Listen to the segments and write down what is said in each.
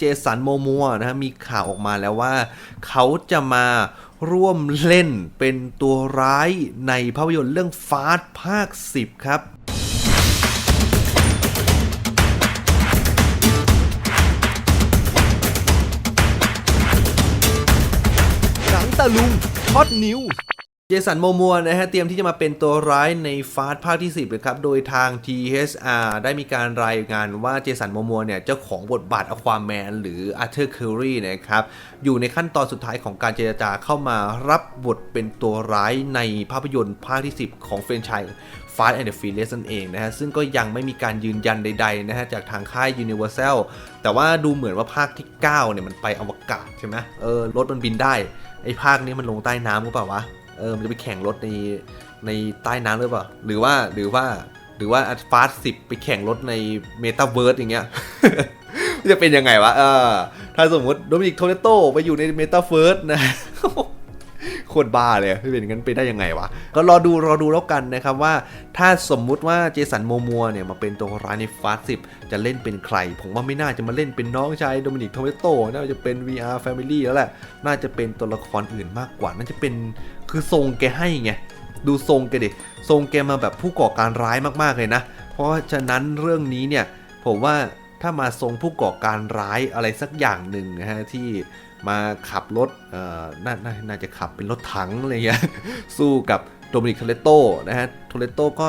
เจสันโมมัวนะฮะมีข่าวออกมาแล้วว่า เขาจะมาร่วมเล่นเป็นตัวร้ายในภาพยนตร์เรื่องฟาสภาค 10 ครับหนังตะลุงฮอตนิว เจสันโมมัวนะฮะเตรียมที่จะมาเป็นตัวร้ายในฟาสภาคที่ 10เลยครับ โดยทาง THR ได้มีการรายงานว่าเจสันโมมัวเนี่ย เจ้าของบทบาทอควาแมนหรืออาร์เธอร์เคอรีนะครับ อยู่ในขั้นตอนสุดท้ายของการเจรจาเข้ามารับบทเป็นตัวร้ายในภาพยนตร์ภาคที่ 10 ของเฟรนไชส์ Fast and the Furious นั่นเองนะฮะ ซึ่งก็ยังไม่มีการยืนยันใดๆนะฮะ จากทางค่าย Universal แต่ว่าดูเหมือนว่าภาคที่ 9 เนี่ยมันไปอวกาศใช่ไหมเออรถมันบินได้ไอ้ภาคนี้มันลงใต้น้ำหรือเปล่าวะ เออมันจะไปแข่งรถในในใต้น้ำหรือเปล่า หรือว่าหรือว่าหรือว่าฟาสสิบไปแข่งรถในเมตาเวิร์สอย่างเงี้ยจะเป็นยังไงวะเออถ้าสมมติโดมินิกโทเรโตไปอยู่ในเมตาเวิร์สนะ คตรบ้าเลยไม่เป็นงั้นไปได้ยังไงวะ ก็รอดูรอดูแล้วกันนะครับว่า ถ้าสมมุติว่าเจสันโมมัวเนี่ยมาเป็นตัวร้ายในฟาสสิบจะเล่นเป็นใคร ผมว่าไม่น่าจะมาเล่นเป็นน้องชายโดมินิกโทเรโตน่าจะเป็น VR Family แล้วแหละ น่าจะเป็นตัวละครอื่นมากกว่า น่าจะเป็นคือทรงแกให้ไงดูทรงแกดิทรงแกมาแบบผู้ก่อการร้ายมากๆเลยนะ เพราะฉะนั้นเรื่องนี้เนี่ยผมว่าถ้ามาทรงผู้ก่อการร้ายอะไรสักอย่างหนึ่งนะฮะที่ มาขับรถเอ่อนนน่าจะขับเป็นรถถังอะไรเงี้ยสู้กับโดมินิกโทเรโตนะฮะโทเรโตก็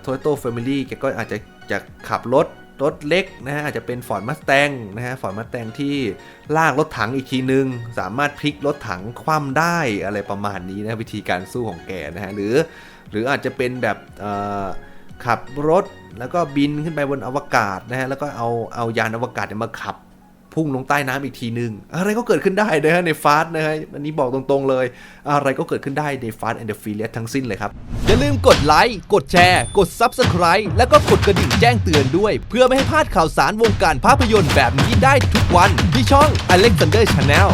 โทเรโตแฟมิลี่แกก็อาจจะจะขับรถรถเล็กนะฮะอาจจะเป็นฟอร์ดมัสแตงนะฮะฟอร์ดมัสแตงที่ลากรถถังอีกทีนึง สามารถพลิกรถถังคว่ำได้อะไรประมาณนี้นะวิธีการสู้ของแกนะฮะหรือหรืออาจจะเป็นแบบขับรถแล้วก็บินขึ้นไปบนอวกาศนะฮะแล้วก็เอาเอายานอวกาศเนี่ยมาขับ พุ่งลงใต้น้ำอีกทีหนึงอะไรก็เกิดขึ้นได้นะฮะในฟาสนะฮะอันนี้บอกตรงๆเลย อะไรก็เกิดขึ้นได้ในฟาสแอนด์เดอะฟิเลียทั้งสิ้นเลยครับ อย่าลืมกดไลค์กดแชร์ กด Subscribe แล้วก็กดกระดิ่งแจ้งเตือนด้วย เพื่อไม่ให้พลาดข่าวสารวงการภาพยนตร์แบบนี้ได้ทุกวันที่ช่อง Alexander Channel